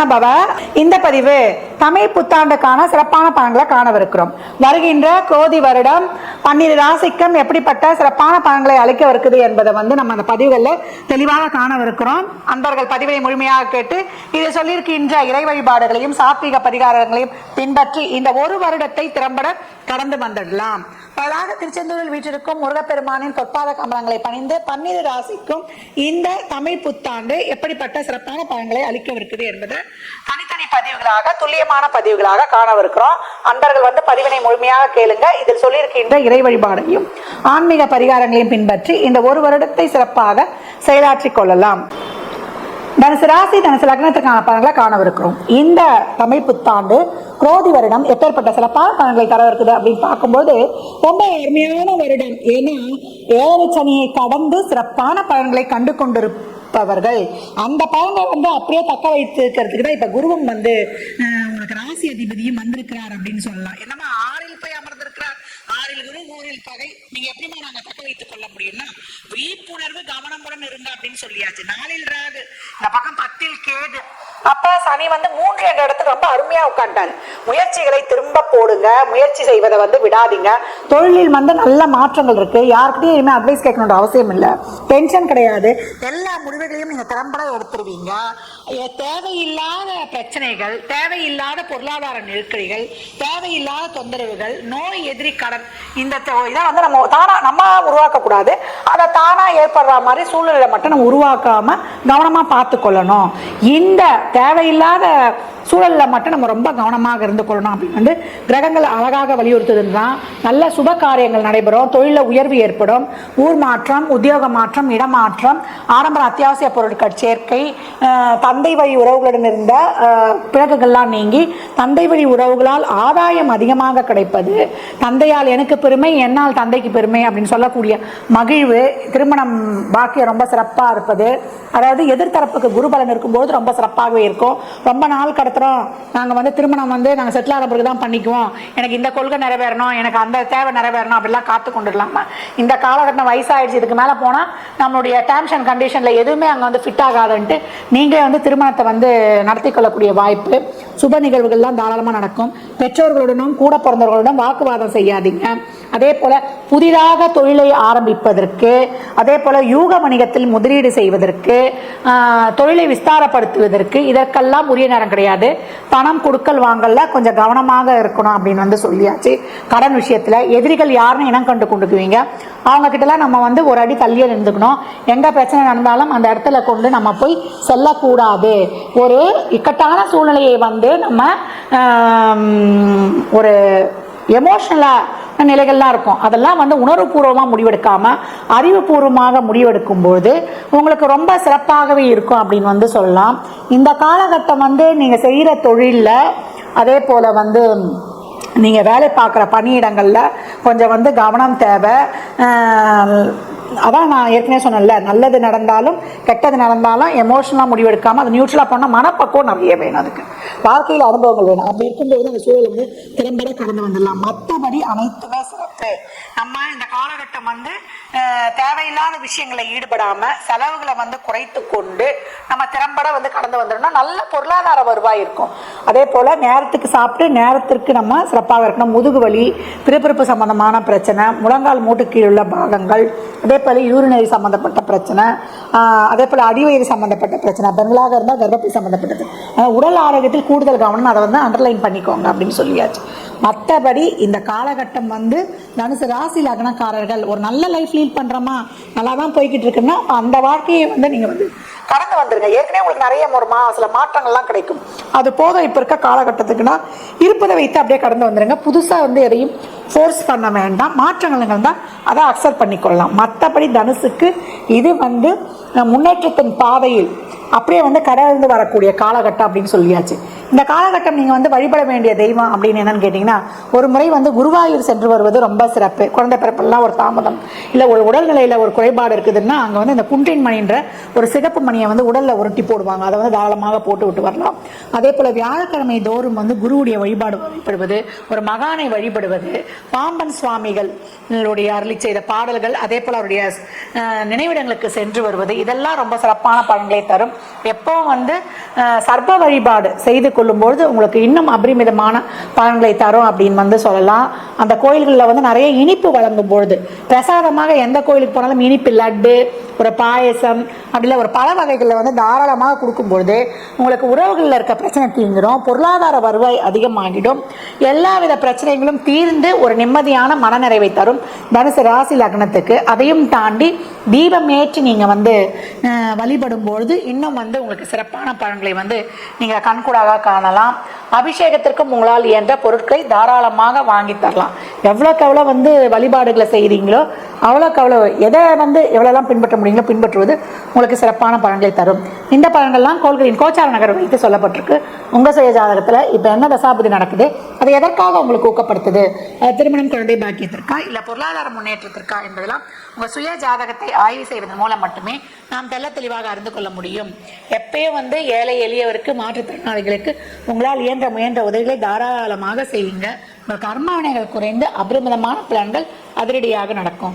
சரவணபவ இந்த பதிவு தமிழ் புத்தாண்டுக்கான சிறப்பான பலன்களை காணவிருக்கிறோம். வருகின்ற கோதி வருடம் பன்னிரு ராசிக்கும் எப்படிப்பட்ட சிறப்பான பலன்களை அளிக்கவிருக்குது என்பதை வந்து நம்ம அந்த பதிவுகளில் தெளிவாக காணவிருக்கிறோம். அன்பர்கள் பதிவை முழுமையாக கேட்டு இது சொல்லியிருக்கின்ற இறை வழிபாடுகளையும் சாத்விக பரிகாரங்களையும் பின்பற்றி இந்த ஒரு வருடத்தை திறம்பட கடந்து வந்துடலாம். பலாக திருச்செந்தூரில் வீற்றிருக்கும் முருகப்பெருமானின் பொற்பாத கமலங்களை பணிந்து பன்னிரு ராசிக்கும் இந்த தமிழ் புத்தாண்டு எப்படிப்பட்ட சிறப்பான பலன்களை அளிக்கவிருக்குது என்பது தனித்தனி பதிவுகளாக துல்லியம் துல்லியமான பதிவுகளாக காணவிருக்கிறோம். அன்பர்கள் வந்து பதிவினை முழுமையாக கேளுங்க. இதில் சொல்லியிருக்கின்ற இறை வழிபாடையும் ஆன்மீக பரிகாரங்களையும் பின்பற்றி இந்த ஒரு வருடத்தை சிறப்பாக செயலாற்றிக் கொள்ளலாம். தனுசு ராசி தனுசு லக்னத்துக்கான பலன்களை காணவிருக்கிறோம். இந்த தமிழ் புத்தாண்டு குரோதி வருடம் எப்பேற்பட்ட சிறப்பான பலன்களை தர இருக்குது அப்படின்னு பார்க்கும்போது ரொம்ப அருமையான வருடம். ஏன்னா ஏழு சனியை கடந்து சிறப்பான பலன்களை கண்டு கொண்டிருப்பவர்கள். அந்த பலனை வந்து அப்படியே தக்க வைத்திருக்கிறதுக்கு தான் இப்போ குருவும் வந்து உங்களுக்கு ராசி அதிபதியும் வந்திருக்கிறார் அப்படின்னு சொல்லலாம். என்னமா ஆறில் போய் அமர்ந்திருக்கிறார். ஆறில் குரு ஊரில் பகை. நீங்க எப்படிமா நாங்க தக்க வைத்துக் கொள்ள முடியும்னா விழிப்புணர்வு கவனமுடன் இருங்க அப்படின்னு சொல்லியாச்சு. நாளில் ராகு. இந்த பக்கம் பத்தில் கேது. அப்ப சனி வந்து மூன்று என்ற இடத்துக்கு ரொம்ப அருமையா உட்காந்துட்டாங்க முயற்சிகளை திரும்ப போடுங்க. முயற்சி செய்வதை வந்து விடாதீங்க. தொழிலில் வந்து நல்ல மாற்றங்கள் இருக்கு. யாருக்கிட்டையும் இனிமேல் அட்வைஸ் கேட்கணுன்ற அவசியம் இல்லை. டென்ஷன் கிடையாது. எல்லா முடிவுகளையும் நீங்க திறம்பட எடுத்துருவீங்க. தேவையில்லாத பிரச்சனைகள் தேவையில்லாத பொருளாதார நெருக்கடிகள் தேவையில்லாத தொந்தரவுகள் நோய் எதிரி கடன் இந்த இதை வந்து நம்ம தானா நம்ம உருவாக்க கூடாது அதை தானா ஏற்படுற மாதிரி சூழ்நிலை மட்டும் நம்ம உருவாக்காம கவனமா பார்த்து கொள்ளணும் இந்த தேவையில்லாத சூழல்ல மட்டும் நம்ம ரொம்ப கவனமாக இருந்து கொள்ளணும் அப்படின்னு வந்து கிரகங்கள் அழகாக வலியுறுத்துதுன்னா நல்ல சுப காரியங்கள் நடைபெறும். தொழிலில் உயர்வு ஏற்படும். ஊர் மாற்றம் உத்தியோக மாற்றம் இடமாற்றம் ஆடம்பர அத்தியாவசிய பொருட்கள் சேர்க்கை தந்தை வழி உறவுகளுடன் இருந்த பிறகுகள்லாம் நீங்கி தந்தை வழி உறவுகளால் ஆதாயம் அதிகமாக கிடைப்பது. தந்தையால் எனக்கு பெருமை என்னால் தந்தைக்கு பெருமை அப்படின்னு சொல்லக்கூடிய மகிழ்வு திருமணம் பாக்கியம் ரொம்ப சிறப்பாக இருப்பது. அதாவது எதிர்த்தரப்புக்கு குருபலன் இருக்கும்போது ரொம்ப சிறப்பாகவே இருக்கும். ரொம்ப நாள் கடத்த கடத்துறோம் நாங்கள் வந்து திருமணம் வந்து நாங்கள் செட்டில் ஆகிற பிறகு தான் பண்ணிக்குவோம். எனக்கு இந்த கொள்கை நிறைவேறணும் எனக்கு அந்த தேவை நிறைவேறணும் அப்படிலாம் காத்து கொண்டு இல்லாமல் இந்த காலகட்டம் வயசாகிடுச்சு இதுக்கு மேலே போனால் நம்மளுடைய டேர்ம்ஸ் அண்ட் கண்டிஷனில் எதுவுமே அங்கே வந்து ஃபிட் ஆகாதுன்ட்டு நீங்களே வந்து திருமணத்தை வந்து நடத்தி கொள்ளக்கூடிய வாய்ப்பு சுப நிகழ்வுகள்லாம் தாராளமாக நடக்கும். பெற்றோர்களுடனும் கூட பிறந்தவர்களுடன் வாக்குவாதம் செய்யாதீங்க. அதே போல் புதிதாக தொழிலை ஆரம்பிப்பதற்கு அதே போல யூக வணிகத்தில் முதலீடு செய்வதற்கு தொழிலை விஸ்தாரப்படுத்துவதற்கு இதற்கெல்லாம் உரிய நேரம் கிடையாது. பணம் கொடுக்கல் வாங்கல கொஞ்சம் கவனமாக இருக்கணும் அப்படின்னு வந்து சொல்லியாச்சு. கடன் விஷயத்துல எதிரிகள் யாருன்னு இனம் கண்டு கொண்டுக்குவீங்க. அவங்க கிட்டலாம் நம்ம வந்து ஒரு அடி தள்ளியே நின்றுக்கணும். எங்க பிரச்சனை நடந்தாலும் அந்த இடத்துல கொண்டு நம்ம போய் செல்லக்கூடாது. ஒரு இக்கட்டான சூழ்நிலையை வந்து நம்ம ஒரு எமோஷனலாக நிலைகள்லாம் இருக்கும். அதெல்லாம் வந்து உணர்வுபூர்வமாக முடிவெடுக்காமல் அறிவுபூர்வமாக முடிவெடுக்கும்போது உங்களுக்கு ரொம்ப சிறப்பாகவே இருக்கும் அப்படின்னு வந்து சொல்லலாம். இந்த காலகட்டம் வந்து நீங்கள் செய்கிற தொழிலில் அதே போல் வந்து நீங்கள் வேலை பார்க்குற பணியிடங்களில் கொஞ்சம் வந்து கவனம் தேவை. அதான் நான் ஏற்கனவே சொன்னேன்ல நல்லது நடந்தாலும் கெட்டது நடந்தாலும் எமோஷனலாக முடிவெடுக்காமல் அது நியூட்ரலாக பண்ணால் மனப்பக்குவம் நிறைய வேணும் அதுக்கு. வாழ்க்கையில் அனுபவங்கள் வேணும். அப்படி இருக்கும்போது அந்த சூழல் வந்து திறம்பட கடந்து வந்துடலாம். மற்றபடி அனைத்துமே சிறப்பு. நம்ம இந்த காலகட்டம் வந்து தேவையில்லாத விஷயங்களை ஈடுபடாம செலவுகளை வந்து குறைத்து கொண்டு நம்ம திறம்பட வந்து கடந்து வந்துடணும். நல்ல பொருளாதார வருவாய் இருக்கும். அதே போல நேரத்துக்கு சாப்பிட்டு நேரத்திற்கு நம்ம சிறப்பாக இருக்கணும். முதுகு வலி பிறப்பிறப்பு சம்பந்தமான பிரச்சனை முழங்கால் மூட்டு கீழ் உள்ள பாகங்கள் அதே போல யூரினரி சம்பந்தப்பட்ட பிரச்சனை அதே போல அடிவயிறு சம்பந்தப்பட்ட பிரச்சனை பெண்களாக இருந்தால் கர்ப்பப்பை சம்பந்தப்பட்டது. உடல் ஆரோக்கியத்தில் கூடுதல் கவனம் அதை வந்து அண்டர்லைன் பண்ணிக்கோங்க அப்படின்னு சொல்லியாச்சு. மற்றபடி இந்த காலகட்டம் வந்து தனுசு ராசி லக்னக்காரர்கள் ஒரு நல்ல லைஃப் லீட் பண்ணுறோமா நல்லா தான் போய்கிட்டு இருக்குன்னா அந்த வாழ்க்கையை வந்து நீங்கள் வந்து கடந்து வந்துருங்க. ஏற்கனவே உங்களுக்கு நிறைய ஒரு மா சில மாற்றங்கள்லாம் கிடைக்கும். அது போதும் இப்போ இருக்க காலகட்டத்துக்குன்னா இருப்பதை வைத்து அப்படியே கடந்து வந்துருங்க. புதுசாக வந்து எதையும் ஃபோர்ஸ் பண்ண வேண்டாம். மாற்றங்கள் இருந்தால் அதை அக்செப்ட் பண்ணிக்கொள்ளலாம். மற்றபடி தனுசுக்கு இது வந்து முன்னேற்றத்தின் பாதையில் அப்படியே வந்து கடலிருந்து வரக்கூடிய காலகட்டம் அப்படின்னு சொல்லியாச்சு. இந்த காலகட்டம் நீங்கள் வந்து வழிபட வேண்டிய தெய்வம் அப்படின்னு என்னன்னு கேட்டிங்கன்னா ஒரு முறை வந்து குருவாயூர் சென்று வருவது ரொம்ப சிறப்பு. குழந்தை பிறப்பெல்லாம் ஒரு தாமதம். இல்லை ஒரு உடல்நிலையில் ஒரு குறைபாடு இருக்குதுன்னா அங்கே வந்து இந்த குன்றின் மணின்ற ஒரு சிகப்பு மணியை வந்து உடலில் உருட்டி போடுவாங்க. அதை வந்து தாராளமாக போட்டு விட்டு வரலாம். அதே போல் வியாழக்கிழமை தோறும் வந்து குருவுடைய வழிபாடு வழிபடுவது ஒரு மகானை வழிபடுவது பாம்பன் சுவாமிகள் அருளி செய்த பாடல்கள் அதே போல் அவருடைய நினைவிடங்களுக்கு சென்று வருவது இதெல்லாம் ரொம்ப சிறப்பான பலன்களை தரும். எப்போ வந்து சர்ப்ப வழிபாடு செய்து கொள்ளும்பொழுது உங்களுக்கு இன்னும் அபரிமிதமான பலன்களை தரும் அப்படின்னு வந்து சொல்லலாம். அந்த கோயில்களில் வந்து நிறைய இனிப்பு வழங்கும் பொழுது பிரசாதமாக எந்த கோயிலுக்கு போனாலும் இனிப்பு லட்டு ஒரு பாயசம் அப்படில ஒரு பல வகைகளில் வந்து தாராளமாக கொடுக்கும் பொழுது உங்களுக்கு உறவுகளில் இருக்க பிரச்சனை தீர்ந்துடும் பொருளாதார வருவாய் அதிகமாகிடும். எல்லா வித பிரச்சனைகளும் தீர்ந்து ஒரு நிம்மதியான மனநிறைவை தரும் தனுசு ராசி லக்னத்துக்கு. அதையும் தாண்டி தீபம் ஏற்றி நீங்கள் வந்து வழிபடும் பொழுது இன்னும் வந்து உங்களுக்கு சிறப்பான பலன்களை வந்து நீங்கள் கண்கூடாக காணலாம். அபிஷேகத்திற்கும் உங்களால் இயன்ற பொருட்களை தாராளமாக வாங்கி தரலாம். எவ்வளோக்கு எவ்வளோ வந்து வழிபாடுகளை செய்கிறீங்களோ அவ்வளோக்கு அவ்வளோ எதை வந்து எவ்வளோலாம் பின்பற்ற முடியுங்களோ பின்பற்றுவது உங்களுக்கு சிறப்பான பலன்களை தரும். இந்த பலன்கள்லாம் கோள்களின் கோச்சார நகர் வைத்து சொல்லப்பட்டிருக்கு. உங்கள் சுய ஜாதகத்தில் இப்போ என்ன தசாபதி நடக்குது? அது எதற்காக உங்களுக்கு ஊக்கப்படுத்துது? திருமணம் குழந்தை பாக்கியத்திற்கா? இல்லை பொருளாதார முன்னேற்றத்திற்கா என்பதெல்லாம் உங்கள் சுய ஜாதகத்தை ஆய்வு செய்வதன் மூலம் மட்டுமே நாம் தெள்ள தெளிவாக அறிந்து கொள்ள முடியும். எப்பயும் வந்து ஏழை எளியவருக்கு மாற்றுத்திறனாளிகளுக்கு உங்களால் இயன்ற முயன்ற உதவிகளை தாராளமாக செய்யுங்க. உங்கள் கர்ம வினைகள் குறைந்து அபிரமிதமான பலன்கள் அதிரடியாக நடக்கும்.